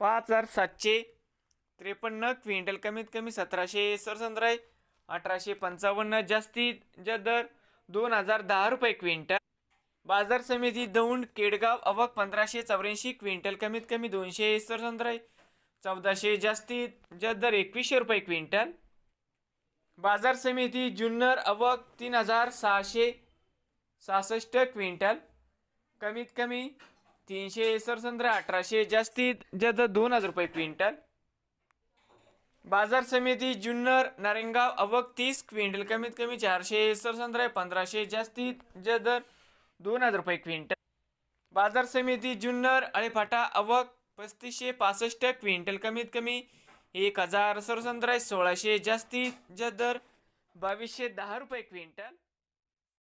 पाच हजार सातशे त्रेपन्न क्विंटल कमीत कमी सतराशे सरसंद्राय अठराशे पंचावन्न जास्तीत जा दर दोन हजार दहा रुपये क्विंटल. बाजार समिती दौंड केडगाव अवक पंधराशे चौऱ्याऐंशी क्विंटल कमीत कमी दोनशे सरसंद्राय चौदाशे जास्तीत जा दर एकवीसशे रुपये क्विंटल. बाजार समिती जुन्नर अवक तीन हजार सहाशे सहासष्ट क्विंटल. कमीत कमी तीनशे सरसंद्र अठराशे जास्तीत जास्त दोन हजार रुपये क्विंटल. बाजार समिती जुन्नर नारेंगाव अवक तीस क्विंटल कमीत कमी चारशे सरसंद्रा पंधराशे जास्तीत जदर दर दोन हजार रुपये क्विंटल. बाजार समिती जुन्नर अळेफाटा अवक पस्तीसशे पासष्ट क्विंटल कमीत कमी एक हजार सरसंद्रा सोळाशे जास्तीत जदर दर बावीसशे दहा रुपये क्विंटल.